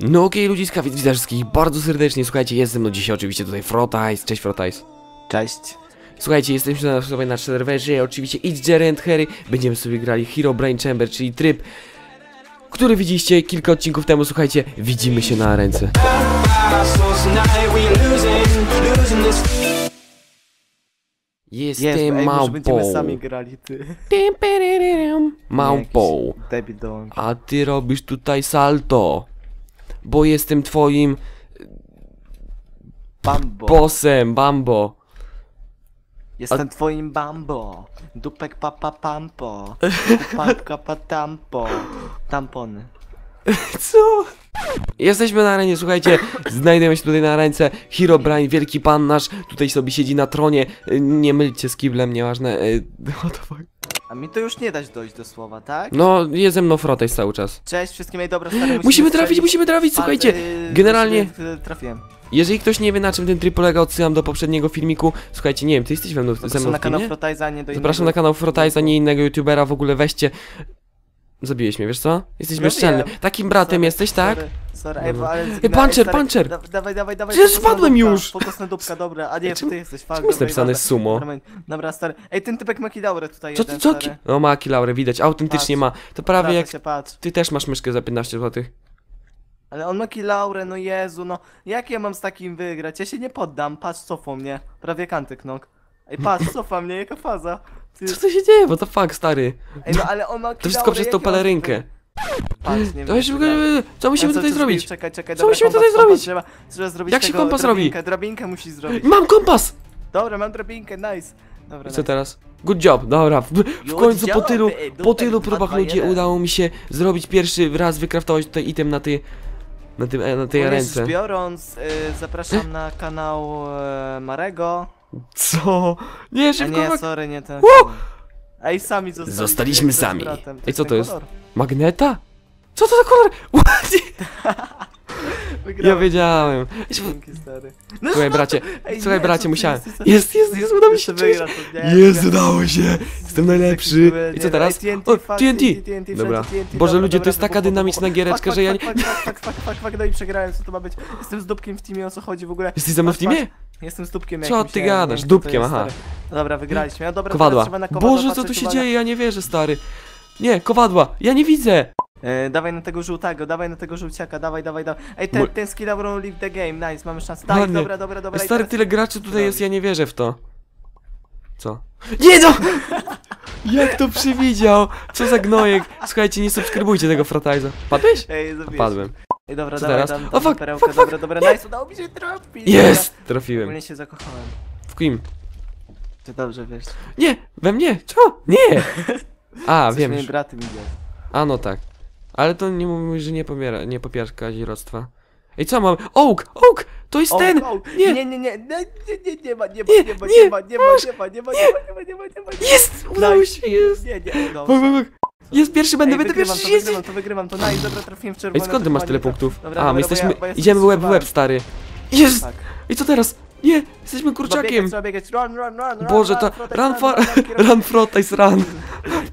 No okej ludziska, witam wszystkich bardzo serdecznie, słuchajcie, jest ze mną dzisiaj oczywiście tutaj Frotais, cześć Frotais. Cześć. Słuchajcie, jesteśmy na, sobie na serwerze, oczywiście It's Jerry and Harry, będziemy sobie grali Hero Brain Chamber, czyli tryb, który widzieliście kilka odcinków temu, słuchajcie, widzimy się na ręce. Jestem Jest, małpą. będziemy sami grali, ty. Małpą. A ty robisz tutaj salto. Bo jestem twoim Bambo. bossem, Bambo. Jestem twoim bambo. Dupek papa pampo. Papka patampo. Tampony. Co? Jesteśmy na arenie, słuchajcie, znajdujemy się tutaj na ręce Hero Brain, wielki pan nasz, tutaj sobie siedzi na tronie, Y, nie mylcie z kiblem, nieważne, y, what the fuck. A mi to już nie dać dojść do słowa, tak? No, jest ze mną Frotes cały czas. Cześć wszystkim, ej dobra, stary, Musimy trafić, strzelić. musimy trafić, słuchajcie, y, generalnie- musimy, Trafiłem. jeżeli ktoś nie wie na czym ten tryb polega, odsyłam do poprzedniego filmiku, słuchajcie, nie wiem, ty jesteś ze mną, ze Zapraszam mną na kanał filmie? Frotajza, nie do Zapraszam na kanał Frotais, a nie innego youtubera, w ogóle weźcie. Zabiłeś mnie, wiesz co? Jesteś No bezczelny. wiem. Takim bratem Sorry, jesteś, tak? Sorry, sorry, ej, bo ale... Ej, puncher, stary, puncher! da- Dawaj, dawaj, dawaj. Przecież fokus na spadłem dupka, już! Fokus na dupka, dobra, a nie, Czemu- ty jesteś, fuck, Czemu jest dobra, napisane sumo? Dobra, Dobra, stary. Ej, ten typek ma kidaurę tutaj Co jeden, ty, co ki... stary. No ma kilaurę, widać, autentycznie Patrz. ma. To prawie Prawie jak... się patrz. Ty też masz myszkę za 15 zł. Ale on ma kilaurę, no Jezu, no. Jak ja mam z takim wygrać? Ja się nie poddam, patrz, cofą mnie. Prawie kanty knok. Ej, patrz, cofa mnie, jaka faza. Ty... Co to się dzieje? Bo to fuck, stary. Ej, no ale on ma To wszystko przez tą pelerynkę. Patrz, nie To wiem, się. Co musimy tutaj zrobić? Czekaj, czekaj, Co dobra, musimy tutaj kompas, zrobić? Trzeba, trzeba zrobić Jak się tego, kompas robi? drabinkę, Drabinkę musisz zrobić. Mam kompas! Dobra, mam drabinkę, nice. Dobra, I co nice. teraz? Good job, dobra. W, w Good końcu po job, tylu, ej, po dupek, tylu dwa, próbach dwa, ludzi jeden. udało mi się zrobić pierwszy raz, wykraftować tutaj item na tej... Na, tym, e, na tej Ogólnie ręce. rzecz biorąc, y, zapraszam na kanał e, Marego. Co? Nie, A szybko, nie, mag- sorry, nie ten. Ło! Ej, sami zostaliśmy. Zostaliśmy sami. Ej, co to jest? Magneta? Co to za kolor? What? Ja Wygrałem. wiedziałem. Dzięki, stary. No, Słuchaj bracie, Ej, słuchaj nie, bracie, co ty musiałem. jesteś- Jest, jest, jest, udało mi się. Jeszcze wygra, to nie, Jest, nie. udało się. Jestem najlepszy. I co teraz? Ej, TNT, O, fuck, TNT. TNT, Dobra. wszędzie TNT, Boże dobra, ludzie, to dobra, jest taka dynamiczna giereczka, Fuck, że ja nie... fuck, fuck, fuck, fuck, fuck, fuck, no i przegrałem, co to ma być? Jestem z dupkiem w teamie, o co chodzi w ogóle? Jesteś ze mną w Patrz, teamie? patrz, Jestem z dupkiem Co jakimś, ty nie, gadasz? to Dupkiem, jest, aha. stary. No Dobra, wygraliśmy, no dobra, Kowadła. teraz trzeba na kowadła Boże, co patrzeć, tu się uwaga. dzieje? Ja nie wierzę, stary. Nie, kowadła. Ja nie widzę. E, dawaj na tego żółtego, dawaj na tego żółciaka, dawaj, dawaj, dawaj. Ej, ten, Mo- ten skill will leave the game, nice, mamy szansę. Tak, Ładnie. dobra, dobra, dobra. i Stary, teraz- tyle graczy tutaj jest, ja nie wierzę w to. Co? Nie no! Jak to przewidział? Co za gnojek? Słuchajcie, nie subskrybujcie tego Fratajza. Padłeś? Ej. Padłem. Ej, dobra, Co dawaj, teraz? dam, O, dam fuck, perełkę, fuck, dobra, dobra, nice, udało mi się trafić. Jest! Dobra. Trafiłem. Ogólnie się zakochałem. W kim? Ty dobrze wiesz. Nie! We mnie! Co? Nie! A, Coś wiem już. dzieje. A, no tak. Ale to nie mówisz, że nie popiera, nie popierasz kazirodztwa. Ej, co mam? Oak! Oak! To jest ten! Nie. nie, nie, nie, nie, nie, nie, nie ma, nie ma, Nie, nie ma, nie, nie ma, nie ma, nie ma, nie ma, nie ma, nie ma, nie ma. Jest! Udało się, jest! Nie, nie, no. Bak, bak. Jest pierwszy, będę, będę pierwszy, to wygrywam, to wygrywam, to nice, dobra, trafiłem w czerwone. Ej, skąd ty masz tyle punktów? tak. A, my jesteśmy, idziemy łeb w łeb, stary. Jest! Tak. I co teraz? Nie! Jesteśmy kurczakiem! Boże, to... Run, run, Run, Frotais, run!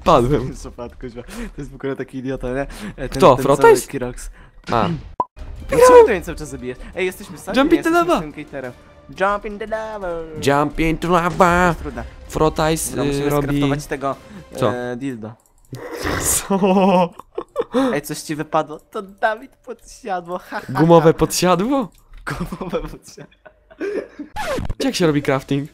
Padłem. Kuźwa. To jest w ogóle taki idiota, nie? E, Ten, Kto, ten Kirox. A, ty mnie cały czas zabijesz? Ej, jesteśmy sami, Jump in the lava. Jump in the lava! jump into lava! Trudne. Frotais Dobra, y, musimy robi... skraftować tego Co? E, dildo. Co? Ej, coś ci wypadło? To Dawid podsiadło, ha, ha, Gumowe podsiadło? ha. Gumowe podsiadło. Jak się robi crafting?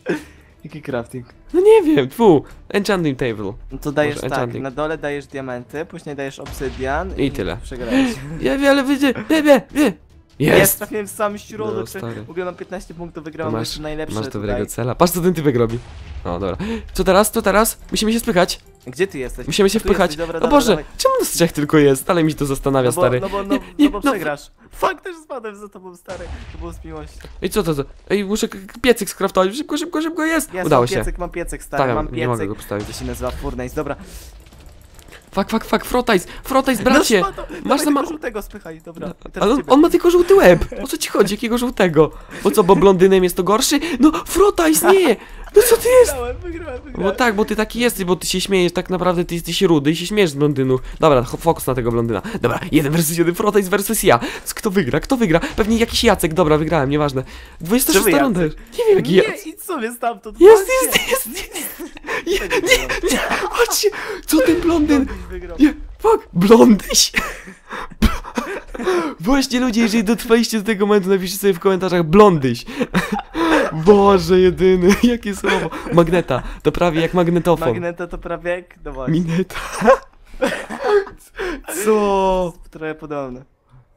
Jaki crafting? No nie wiem, tfu. Enchanting table. No to dajesz Może tak, enchanting. na dole dajesz diamenty, później dajesz obsydian I tyle. Przegrałeś. Ja wiem, ale wyjdzie... Nie, nie, nie! Jest, Jest! trafiłem w sam No, środek. stary. w ogóle mam 15 punktów, To wygrałem, masz, jestem najlepszy masz tutaj. dobrego cela. Patrz co ten typek robi. O, dobra. Co teraz? Co teraz? Musimy się spychać. Gdzie ty jesteś? Musimy się Tu wpychać. jesteś, dobra, o Boże, dawaj. czemu nas trzech tylko jest? Ale mi to zastanawia, No bo, stary. no bo, no, Nie, nie, no bo no- przegrasz. Fuck, też spadłem za tobą, stary. To było z miłości. Ej, co to za... Ej, muszę piecyk skraftować. Szybko, szybko, szybko, jest! Jest, Udało mam się. piecyk, mam piecyk, stary, Stawiam, mam nie mogę piecyk. go postawić. To się nazywa Furnace, dobra. Fuck, fuck, fuck, Frotajs, Frotajs, bracie! No, masz za tego ma- żółtego spychaj, dobra. Teraz Ale on, on ma tylko żółty łeb. O co ci chodzi? Jakiego żółtego? Bo co, bo blondynem jest to gorszy? No, Frotajs, nie! No co ty jest? Wygrałem, wygrałem, Bo wygrałem. tak, bo ty taki jesteś, bo ty się śmiejesz, tak naprawdę ty jesteś rudy i się śmiejesz z blondynów. Dobra, fokus na tego blondyna. Dobra, jeden versus jeden, Frotajs versus ja. Kto wygra? Kto wygra? Pewnie jakiś Jacek, dobra, wygrałem, nieważne. 26 Czemu runda. Nie wiem jaki Nie, Jacek. idź sobie stamtąd. Jest, jest, jest, jest. Nie, nie, nie, chodźcie. Co ten blondyn? Nie, fuck, blondyś. Właśnie ludzie, jeżeli dotrwaliście do tego momentu, napiszcie sobie w komentarzach blondyś. Boże jedyny, jakie słowo. Magneta, to prawie jak magnetofon. Magneta to prawie jak, no właśnie, Mineta. Co? trochę podobne.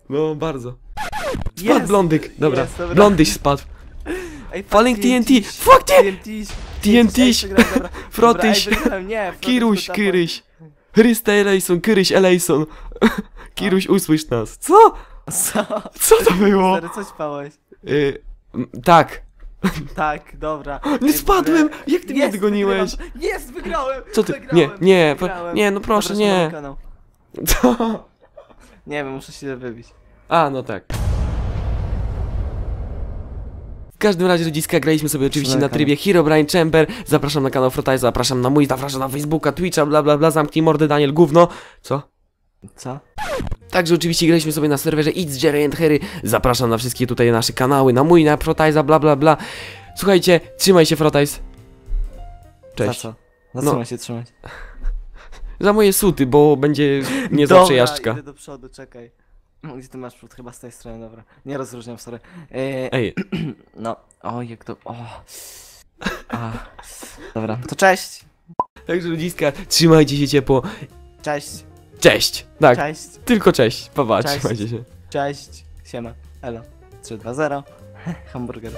No, bardzo. Spadł blondyk, dobra. jest, dobra. Blondyś spadł. Ej, fuck, Falling TNT, fuck nie! TNT, TNT. Frotyś. Kiruś, Kyryś. Chryste Elejson, Kyryś Elejson. Kiruś, usłysz nas. Co? Co? Co to było? Stary, coś spałeś? Y, tak. Tak, dobra. Nie spadłem! Jak ty mnie dogoniłeś? Jest, wygrałem! Co ty? Wygrałem, Nie, nie, wygrałem. nie, no proszę, nie. Co? Nie wiem, muszę się wybić. A, no tak. Każdym razie ludziska graliśmy sobie oczywiście na trybie Herobrine Chamber. Zapraszam na kanał Frotaj, zapraszam na mój, zapraszam na Facebooka, Twitcha, bla bla bla, zamknij mordę Daniel Gówno. Co? Co? Także oczywiście graliśmy sobie na serwerze It's Jerry and Harry. Zapraszam na wszystkie tutaj nasze kanały, na mój, na Frotajza, bla bla bla. Słuchajcie, trzymaj się Frotajz. Cześć. Za co? No. Zatrzymaj się trzymać. Za moje suty, bo będzie niezła Dobra, przejażdżka. idę do przodu, czekaj. No, Gdzie ty masz przód? Chyba z tej strony, dobra. Nie rozróżniam, sorry. Eee, Ej, no, o, jak to... O. A. Dobra, to cześć! także ludziska, trzymajcie się ciepło. Cześć! Cześć. Tak, Cześć! tylko cześć. Pa, pa, Cześć. trzymajcie się. Cześć! Siema. Elo. 3, 2, 0. Hamburger.